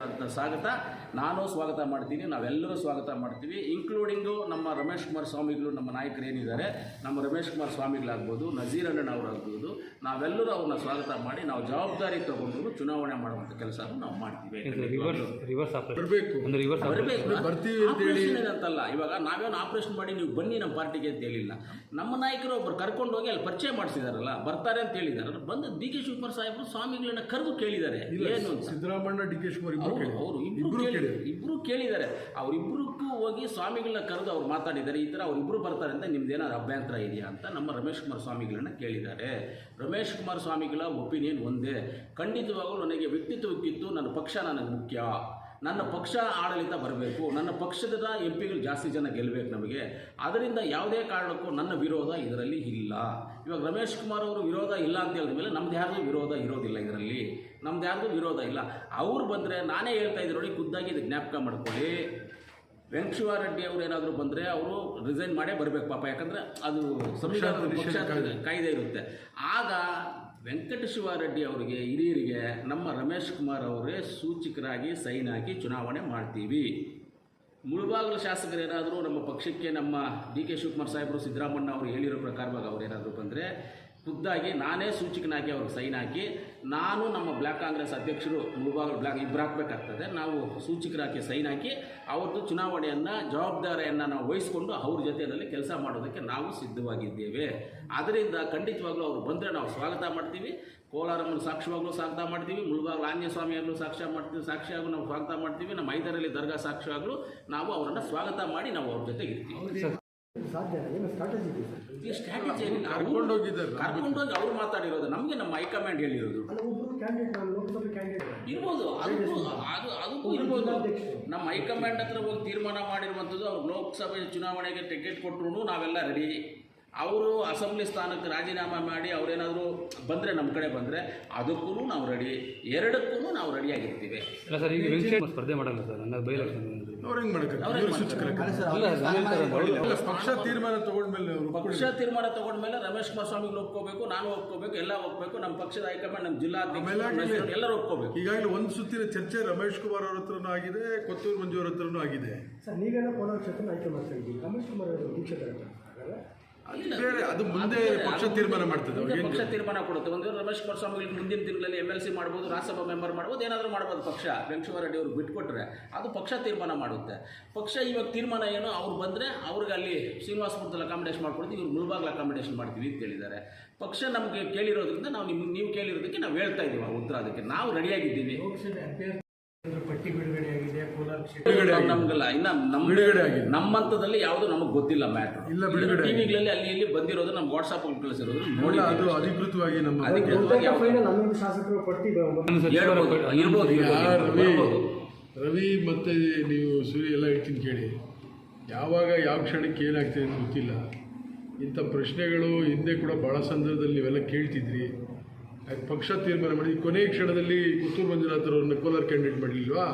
ಅಂತ ಸ್ವಾಗತ. ನಾನು ಸ್ವಾಗತ ಮಾಡ್ತೀನಿ. ನಾವೆಲ್ಲರೂ ಸ್ವಾಗತ ಮಾಡ್ತೀವಿ. ಇನ್ಕ್ಲೂಡಿಂಗು ನಮ್ಮ ರಮೇಶ್ ಕುಮಾರ್ ಸ್ವಾಮಿಗಳು ನಮ್ಮ ನಾಯಕರು ಏನಿದ್ದಾರೆ ನಮ್ಮ ರಮೇಶ್ ಕುಮಾರ್ ಸ್ವಾಮಿಗಳಾಗ್ಬೋದು ನಜೀರ್ ಅಣ್ಣನವರಾಗ್ಬೋದು ನಾವೆಲ್ಲರೂ ಅವ್ರನ್ನ ಸ್ವಾಗತ ಮಾಡಿ ನಾವು ಜವಾಬ್ದಾರಿ ತಗೊಂಡು ಚುನಾವಣೆ ಮಾಡುವಂಥ ಕೆಲಸ ನಾವು ಮಾಡ್ತೀವಿ. ಬರಬೇಕು. ಅಂತಲ್ಲ ಇವಾಗ ನಾವೇನು ಆಪರೇಷನ್ ಮಾಡಿ ನೀವು ಬನ್ನಿ ನಮ್ಮ ಪಾರ್ಟಿಗೆ ಅಂತ ಹೇಳಿಲ್ಲ. ನಮ್ಮ ನಾಯಕರು ಒಬ್ಬರು ಕರ್ಕೊಂಡು ಹೋಗಿ ಅಲ್ಲಿ ಪರಿಚಯ ಮಾಡಿಸಿದಾರಲ್ಲ ಬರ್ತಾರೆ ಅಂತ ಹೇಳಿದಾರೆ. ಬಂದು ಡಿ ಕೆ ಶಿವಕುಮಾರ್ ಸಾಹೇಬರು ಸ್ವಾಮಿಗಳನ್ನ ಕರೆದು ಕೇಳಿದ್ದಾರೆ. ಏನು ಅಂತ? ಸಿದ್ದರಾಮಣ್ಣ ಡಿ ಕೆ ಶಿವಕುಮಾರ್ ಅವರು ಕೇಳಿ ಕೇಳಿದ್ರು. ಇಬ್ರು ಕೇಳಿದ್ದಾರೆ. ಅವರಿಬ್ಬರಿಗೂ ಹೋಗಿ ಸ್ವಾಮಿಗಳನ್ನ ಕರೆದು ಅವ್ರು ಮಾತಾಡಿದ್ದಾರೆ. ಈ ಥರ ಅವರಿಬ್ಬರು ಬರ್ತಾರೆ ಅಂತ ನಿಮ್ದು ಏನಾದ್ರು ಅಭ್ಯಂತರ ಇದೆಯಾ ಅಂತ ನಮ್ಮ ರಮೇಶ್ ಕುಮಾರ್ ಸ್ವಾಮಿಗಳನ್ನ ಕೇಳಿದ್ದಾರೆ. ರಮೇಶ್ ಕುಮಾರ್ ಸ್ವಾಮಿಗಳ ಒಪಿನಿಯನ್ ಒಂದೇ. ಖಂಡಿತವಾಗಲೂ ನನಗೆ ವ್ಯಕ್ತಿತ್ವಕ್ಕಿತ್ತು ನನ್ನ ಪಕ್ಷ ನನಗೆ ಮುಖ್ಯ. ನನ್ನ ಪಕ್ಷ ಆಡಳಿತ ಬರಬೇಕು ನನ್ನ ಪಕ್ಷದ ಎಂ ಪಿಗಳು ಜಾಸ್ತಿ ಜನ ಗೆಲ್ಲಬೇಕು ನಮಗೆ. ಅದರಿಂದ ಯಾವುದೇ ಕಾರಣಕ್ಕೂ ನನ್ನ ವಿರೋಧ ಇದರಲ್ಲಿ ಇಲ್ಲ. ಇವಾಗ ರಮೇಶ್ ಕುಮಾರ್ ಅವರು ವಿರೋಧ ಇಲ್ಲ ಅಂತ ಹೇಳಿದ ಮೇಲೆ ನಮ್ದು ಯಾರಿಗೂ ವಿರೋಧ ಇರೋದಿಲ್ಲ ಇದರಲ್ಲಿ. ನಮ್ದು ಯಾರ್ದು ವಿರೋಧ ಇಲ್ಲ. ಅವ್ರು ಬಂದರೆ ನಾನೇ ಹೇಳ್ತಾ ಇದ್ದೀನಿ ನೋಡಿ ಖುದ್ದಾಗಿ ಇದು ಜ್ಞಾಪಕ ಮಾಡ್ಕೊಳ್ಳಿ. ವೆಂಕಟೇಶ್ವರ ಅವರು ಏನಾದರೂ ಬಂದರೆ ಅವರು ರಿಸೈನ್ ಮಾಡೇ ಬರಬೇಕು ಪಾಪ ಯಾಕಂದರೆ ಅದು ಸಂವಿಧಾನದ ಪಕ್ಷ. ಕಾಯ್ದೆ ಇರುತ್ತೆ. ಆಗ ವೆಂಕಟೇಶ್ವರ ರೆಡ್ಡಿ ಅವರಿಗೆ ಹಿರಿಯರಿಗೆ ನಮ್ಮ ರಮೇಶ್ ಕುಮಾರ್ ಅವರೇ ಸೂಚಕರಾಗಿ ಸೈನ್ ಹಾಕಿ ಚುನಾವಣೆ ಮಾಡ್ತೀವಿ. ಮುಳುಬಾಗಿಲು ಶಾಸಕರೇನಾದರೂ ನಮ್ಮ ಪಕ್ಷಕ್ಕೆ ನಮ್ಮ ಡಿ ಕೆ ಶಿವಕುಮಾರ್ ಸಾಹೇಬರು ಸಿದ್ದರಾಮಣ್ಣ ಅವರು ಹೇಳಿರೋ ಪ್ರಕಾರವಾಗಿ ಅವರೇನಾದರೂ ಬಂದರೆ ಖುದ್ದಾಗಿ ನಾನೇ ಸೂಚಕನಾಗಿ ಅವ್ರಿಗೆ ಸೈನ್ ಹಾಕಿ, ನಾನು ನಮ್ಮ ಬ್ಲಾಕ್ ಕಾಂಗ್ರೆಸ್ ಅಧ್ಯಕ್ಷರು ಮುಳುಬಾಗ ಬ್ಲಾಕ್ ಇಬ್ಬರು ಹಾಕಬೇಕಾಗ್ತದೆ. ನಾವು ಸೂಚಕರಾಗಿ ಸೈನ್ ಹಾಕಿ, ಅವ್ರದ್ದು ಚುನಾವಣೆಯನ್ನು ಜವಾಬ್ದಾರಿಯನ್ನು ನಾವು ವಹಿಸ್ಕೊಂಡು ಅವ್ರ ಜೊತೆಯಲ್ಲಿ ಕೆಲಸ ಮಾಡೋದಕ್ಕೆ ನಾವು ಸಿದ್ಧವಾಗಿದ್ದೇವೆ. ಅದರಿಂದ ಖಂಡಿತವಾಗ್ಲೂ ಅವರು ಬಂದರೆ ನಾವು ಸ್ವಾಗತ ಮಾಡ್ತೀವಿ. ಕೋಲಾರಮ್ಮನ ಸಾಕ್ಷ್ಯವಾಗಲೂ ಸ್ವಾಗತ ಮಾಡ್ತೀವಿ. ಮುಳುಬಾಗ್ಲು ಆಂಜನೇಯ ಸ್ವಾಮಿಯಾಗಲೂ ಸಾಕ್ಷ್ಯ ಮಾಡ್ತೀವಿ. ಸಾಕ್ಷಿಯಾಗೂ ನಾವು ಸ್ವಾಗತ ಮಾಡ್ತೀವಿ. ನಮ್ಮ ಐದರಲ್ಲಿ ದರ್ಗಾ ಸಾಕ್ಷ್ಯವಾಗಲೂ ನಾವು ಅವರನ್ನು ಸ್ವಾಗತ ಮಾಡಿ ನಾವು ಅವ್ರ ಜೊತೆ ಇರ್ತೀವಿ ಸಾಧ್ಯ ಏನು ಸ್ಟ್ರಾಟಜಿ ಇದೆ ಸರ್? ಈ ಸ್ಟ್ರಾಟಜಿ ಏನಿಲ್ಲ. ಕರ್ಕೊಂಡೋಗಿ ಅವ್ರು ಮಾತಾಡಿರೋದು ನಮಗೆ ನಮ್ಮ ಹೈಕಮಾಂಡ್ ಹೇಳಿರೋದು. ಇರ್ಬೋದು ಅದಕ್ಕೂ ಅದು ಅದಕ್ಕೂ ಇರ್ಬೋದು. ನಮ್ಮ ಹೈಕಮಾಂಡ್ ಹತ್ರ ಹೋಗಿ ತೀರ್ಮಾನ ಮಾಡಿರುವಂಥದ್ದು ಅವ್ರು ಲೋಕಸಭೆ ಚುನಾವಣೆಗೆ ಟಿಕೆಟ್ ಕೊಟ್ಟರು ನಾವೆಲ್ಲ ರೆಡಿ. ಅವರು ಅಸೆಂಬ್ಲಿ ಸ್ಥಾನಕ್ಕೆ ರಾಜೀನಾಮೆ ಮಾಡಿ ಅವರೇನಾದರೂ ಬಂದರೆ ನಮ್ಮ ಕಡೆ ಬಂದರೆ ಅದಕ್ಕೂ ನಾವು ರೆಡಿ ಎರಡಕ್ಕೂ ನಾವು ರೆಡಿಯಾಗಿರ್ತೀವಿ ಇಲ್ಲ ಸರ್ ಈಗ ಸ್ಪರ್ಧೆ ಮಾಡಲ್ಲ ಸರ್ ನನ್ನ ಅವ್ರು ಹೆಂಗ್ ಮಾಡಕ್ಕೆ ಪಕ್ಷ ತೀರ್ಮಾನ ತಗೊಂಡ್ಮೇಲೆ ಪಕ್ಷ ತೀರ್ಮಾನ ತಗೊಂಡ್ಮೇಲೆ ರಮೇಶ್ ಕುಮಾರ್ ಸ್ವಾಮಿಗಳು ಒಪ್ಕೋಬೇಕು ನಾನು ಒಪ್ಕೋಬೇಕು ಎಲ್ಲ ಒಪ್ಕೋಬೇಕು ನಮ್ಮ ಪಕ್ಷದ ಹೈಕಮಾಂಡ್ ನಮ್ಮ ಜಿಲ್ಲಾ ಎಲ್ಲರೂ ಒಪ್ಕೋಬೇಕು. ಈಗಾಗಲೇ ಒಂದು ಸುತ್ತಿನ ಚರ್ಚೆ ರಮೇಶ್ ಕುಮಾರ್ ಅವ್ರ ಹತ್ರನೂ ಆಗಿದೆ ಕೊತ್ತೂರು ಮಂಜು ಅವ್ರ ಹತ್ರನೂ ಆಗಿದೆ. ಸರ್ ನೀವೇನೋ ಕೋಲಾರ ಕ್ಷೇತ್ರ ಆಯ್ಕೆ ಮಾಡ್ತಾ ಇದ್ದೀವಿ ರಮೇಶ್ ಕುಮಾರ್ ಅವರು ದೀಕ್ಷೆ. ಬೇರೆ ಅದು ಮುಂದೆ ಪಕ್ಷ ತೀರ್ಮಾನ ಮಾಡ್ತದೆ. ಪಕ್ಷ ತೀರ್ಮಾನ ಕೊಡುತ್ತೆ. ಒಂದು ವೇಳೆ ರಮೇಶ್ ಕುಮಾರ್ ಸ್ವಾಮಿಗಳಿಗೆ ಮುಂದಿನ ತಿಂಗಳಲ್ಲಿ ಎಂ ಎಲ್ ಸಿ ಮಾಡ್ಬೋದು ರಾಜ್ಯಸಭಾ ಮೆಂಬರ್ ಮಾಡ್ಬೋದು ಏನಾದರೂ ಮಾಡ್ಬೋದು ಪಕ್ಷ. ವೆಂಕಟೇಶ್ವರ ರೆಡ್ಡಿ ಅವ್ರಿಗೆ ಬಿಟ್ಕೊಟ್ರೆ ಅದು ಪಕ್ಷ ತೀರ್ಮಾನ ಮಾಡುತ್ತೆ. ಪಕ್ಷ ಇವಾಗ ತೀರ್ಮಾನ ಏನು? ಅವ್ರು ಬಂದರೆ ಅವ್ರಿಗೆ ಅಲ್ಲಿ ಶ್ರೀನಿವಾಸಪುರದಲ್ಲಿ ಅಕಾಮಿಡೇಷನ್ ಮಾಡ್ಕೊಡ್ತೀವಿ ಇವ್ರು ಮುಳುಬಾಗ್ಲು ಅಕಾಮಿಡೇಷನ್ ಮಾಡ್ತೀವಿ ಅಂತ ಹೇಳಿದ್ದಾರೆ. ಪಕ್ಷ ನಮಗೆ ಕೇಳಿರೋದ್ರಿಂದ ನಾವು ನಿಮ್ಗೆ ನೀವು ಕೇಳಿರೋದಕ್ಕೆ ನಾವು ಹೇಳ್ತಾ ಇದ್ದೀವಿ ಉತ್ತರ ಅದಕ್ಕೆ. ನಾವು ರೆಡಿಯಾಗಿದ್ದೀವಿ ಪಟ್ಟಿ ಬಿಡುಗಡೆ ಆಗಿದೆ ಕೋಲಾರ ಕ್ಷೇತ್ರ? ನಮ್ಗಲ್ಲ ಇನ್ನ ನಮ್ಮ ಬಿಡುಗಡೆ ಆಗಿದೆ. ನಮ್ಮ ಹಂತದಲ್ಲಿ ಯಾವುದು ನಮಗೆ ಗೊತ್ತಿಲ್ಲ ಮ್ಯಾಟ್ರ್ ಇಲ್ಲ, ಬಿಡುಗಡೆ. ಟಿವಿಗಳಲ್ಲಿ ಅಲ್ಲಿ ಇಲ್ಲಿ ಬಂದಿರೋದು ನಮ್ಗೆ ವಾಟ್ಸಾಪ್ ಕಳಿಸಿರೋದು ನೋಡಿ ಅದು ಅಧಿಕೃತವಾಗಿ ನಮ್ಮ ಹನ್ನೊಂದು ಶಾಸಕರು ಪಟ್ಟಿ ಇರ್ಬೋದು ರವಿ ರವಿ ಮತ್ತೆ ನೀವು ಸೂರ್ಯ ಎಲ್ಲ ಹೇಳ್ತೀನಿ ಕೇಳಿ. ಯಾವಾಗ ಯಾವ ಕ್ಷಣಕ್ಕೆ ಏನಾಗ್ತದೆ ಅಂತ ಗೊತ್ತಿಲ್ಲ. ಇಂಥ ಪ್ರಶ್ನೆಗಳು ಹಿಂದೆ ಕೂಡ ಭಾಳ ಸಂದರ್ಭದಲ್ಲಿ ನೀವೆಲ್ಲ ಕೇಳ್ತಿದ್ರಿ. ಪಕ್ಷ ತೀರ್ಮಾನ ಮಾಡಿ ಕೊನೆ ಕ್ಷಣದಲ್ಲಿ ಪುತ್ತೂರು ಮಂಜುನಾಥ್ ಕೋಲಾರ ಕ್ಯಾಂಡಿಡೇಟ್ ಮಾಡಲಿಲ್ವಾ?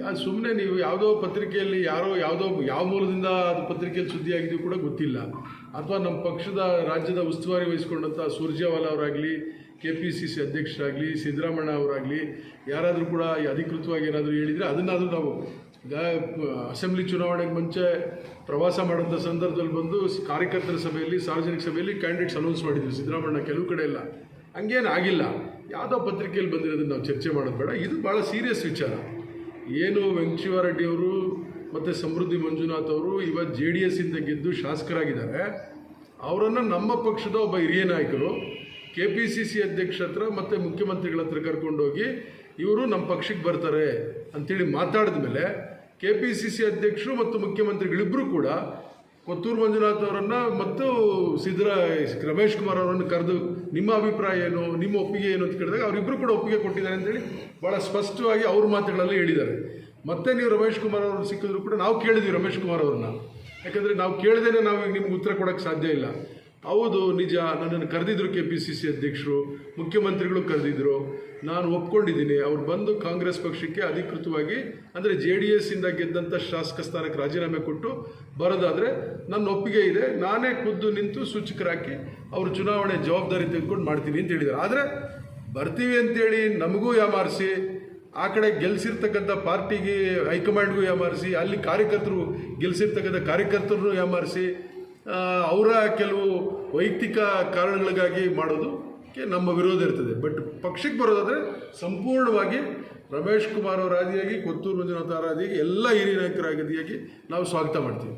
ಯಾ ಸುಮ್ಮನೆ ನೀವು ಯಾವುದೋ ಪತ್ರಿಕೆಯಲ್ಲಿ ಯಾರೋ ಯಾವುದೋ ಯಾವ ಮೂಲದಿಂದ ಅದು ಪತ್ರಿಕೆಯಲ್ಲಿ ಸುದ್ದಿ ಆಗಿದೆಯೋ ಕೂಡ ಗೊತ್ತಿಲ್ಲ. ಅಥವಾ ನಮ್ಮ ಪಕ್ಷದ ರಾಜ್ಯದ ಉಸ್ತುವಾರಿ ವಹಿಸ್ಕೊಂಡಂಥ ಸುರ್ಜೇವಾಲಾ ಅವರಾಗಲಿ ಕೆ ಪಿ ಸಿ ಸಿ ಅಧ್ಯಕ್ಷರಾಗಲಿ ಸಿದ್ದರಾಮಣ್ಣ ಅವರಾಗಲಿ, ಯಾರಾದರೂ ಕೂಡ ಅಧಿಕೃತವಾಗಿ ಏನಾದರೂ ಹೇಳಿದರೆ ಅದನ್ನಾದರೂ ನಾವು ಅಸೆಂಬ್ಲಿ ಚುನಾವಣೆಗೆ ಮುಂಚೆ ಪ್ರವಾಸ ಮಾಡೋಂಥ ಸಂದರ್ಭದಲ್ಲಿ ಬಂದು ಕಾರ್ಯಕರ್ತರ ಸಭೆಯಲ್ಲಿ, ಸಾರ್ವಜನಿಕ ಸಭೆಯಲ್ಲಿ ಕ್ಯಾಂಡಿಡೇಟ್ಸ್ ಅನೌನ್ಸ್ ಮಾಡಿದ್ವಿ ಸಿದ್ದರಾಮಣ್ಣ ಕೆಲವು ಕಡೆ ಎಲ್ಲ ಹಂಗೇನು ಆಗಿಲ್ಲ. ಯಾವುದೋ ಪತ್ರಿಕೆಯಲ್ಲಿ ಬಂದಿರೋದನ್ನು ನಾವು ಚರ್ಚೆ ಮಾಡೋದು ಬೇಡ. ಇದು ಭಾಳ ಸೀರಿಯಸ್ ವಿಚಾರ. ಏನು ವೆಂಕಟಶಿವಾರೆಡ್ಡಿಯವರು ಮತ್ತು ಸಮೃದ್ಧಿ ಮಂಜುನಾಥ್ ಅವರು ಇವತ್ತು ಜೆ ಡಿ ಎಸ್ಸಿಂದ ಗೆದ್ದು ಶಾಸಕರಾಗಿದ್ದಾರೆ. ಅವರನ್ನು ನಮ್ಮ ಪಕ್ಷದ ಒಬ್ಬ ಹಿರಿಯ ನಾಯಕರು ಕೆ ಪಿ ಸಿ ಸಿ ಅಧ್ಯಕ್ಷ ಹತ್ರ ಮತ್ತು ಮುಖ್ಯಮಂತ್ರಿಗಳ ಹತ್ರ ಕರ್ಕೊಂಡೋಗಿ ಇವರು ನಮ್ಮ ಪಕ್ಷಕ್ಕೆ ಬರ್ತಾರೆ ಅಂಥೇಳಿ ಮಾತಾಡಿದ ಮೇಲೆ ಕೆ ಪಿ ಸಿ ಸಿ ಅಧ್ಯಕ್ಷರು ಮತ್ತು ಮುಖ್ಯಮಂತ್ರಿಗಳಿಬ್ಬರೂ ಕೂಡ ಕೊತ್ತೂರು ಮಂಜುನಾಥ್ ಅವರನ್ನು ಮತ್ತು ಸಿದ್ದರ ರಮೇಶ್ ಕುಮಾರ್ ಅವರನ್ನು ಕರೆದು ನಿಮ್ಮ ಅಭಿಪ್ರಾಯ ಏನು, ನಿಮ್ಮ ಒಪ್ಪಿಗೆ ಏನು ಅಂತ ಕೇಳಿದಾಗ ಅವರಿಬ್ಬರು ಕೂಡ ಒಪ್ಪಿಗೆ ಕೊಟ್ಟಿದ್ದಾರೆ ಅಂತೇಳಿ ಭಾಳ ಸ್ಪಷ್ಟವಾಗಿ ಅವ್ರ ಮಾತುಗಳಲ್ಲಿ ಹೇಳಿದ್ದಾರೆ. ಮತ್ತೆ ನೀವು ರಮೇಶ್ ಕುಮಾರ್ ಅವರು ಸಿಕ್ಕಿದ್ರು ಕೂಡ ನಾವು ಕೇಳಿದ್ವಿ ರಮೇಶ್ ಕುಮಾರ್ ಅವ್ರನ್ನ. ಯಾಕಂದರೆ ನಾವು ಕೇಳಿದೇನೆ ನಾವು ಈಗ ನಿಮ್ಗೆ ಉತ್ತರ ಕೊಡೋಕ್ಕೆ ಸಾಧ್ಯ ಇಲ್ಲ. ಹೌದು, ನಿಜ. ನನ್ನನ್ನು ಕರೆದಿದ್ರು ಕೆ ಪಿ ಸಿ ಸಿ ಅಧ್ಯಕ್ಷರು, ಮುಖ್ಯಮಂತ್ರಿಗಳು ಕರೆದಿದ್ರು. ನಾನು ಒಪ್ಕೊಂಡಿದ್ದೀನಿ. ಅವ್ರು ಬಂದು ಕಾಂಗ್ರೆಸ್ ಪಕ್ಷಕ್ಕೆ ಅಧಿಕೃತವಾಗಿ, ಅಂದರೆ ಜೆ ಡಿ ಎಸ್ಸಿಂದ ಗೆದ್ದಂಥ ಶಾಸಕ ಸ್ಥಾನಕ್ಕೆ ರಾಜೀನಾಮೆ ಕೊಟ್ಟು ಬರೋದಾದರೆ ನನ್ನ ಒಪ್ಪಿಗೆ ಇದೆ. ನಾನೇ ಖುದ್ದು ನಿಂತು ಸೂಚಕರಾಕಿ ಅವರು ಚುನಾವಣೆ ಜವಾಬ್ದಾರಿ ತೆಗೆದುಕೊಂಡು ಮಾಡ್ತೀನಿ ಅಂತ ಹೇಳಿದರು ಆದರೆ ಬರ್ತೀವಿ ಅಂತೇಳಿ ನಮಗೂ ಯಾಮಾರಿಸಿ, ಆ ಕಡೆ ಗೆಲ್ಸಿರ್ತಕ್ಕಂಥ ಪಾರ್ಟಿಗೆ ಹೈಕಮಾಂಡ್ಗೂ ಯಾಮಾರಿಸಿ, ಅಲ್ಲಿ ಕಾರ್ಯಕರ್ತರು ಗೆಲ್ಸಿರ್ತಕ್ಕಂಥ ಕಾರ್ಯಕರ್ತರನ್ನು ಯಾಮಾರಿಸಿ ಅವರ ಕೆಲವು ವೈಯಕ್ತಿಕ ಕಾರಣಗಳಿಗಾಗಿ ಮಾಡೋದು ನಮ್ಮ ವಿರೋಧ ಇರ್ತದೆ. ಬಟ್ ಪಕ್ಷಕ್ಕೆ ಬರೋದಾದರೆ ಸಂಪೂರ್ಣವಾಗಿ ರಮೇಶ್ ಕುಮಾರ್ ಅವರ ಆದಿಯಾಗಿ ಕೊತ್ತೂರು ಮಂಜುನಾಥ ಆದಿಯಾಗಿ ಎಲ್ಲ ಹಿರಿಯ ನಾಯಕರ ನಾವು ಸ್ವಾಗತ ಮಾಡ್ತೀವಿ.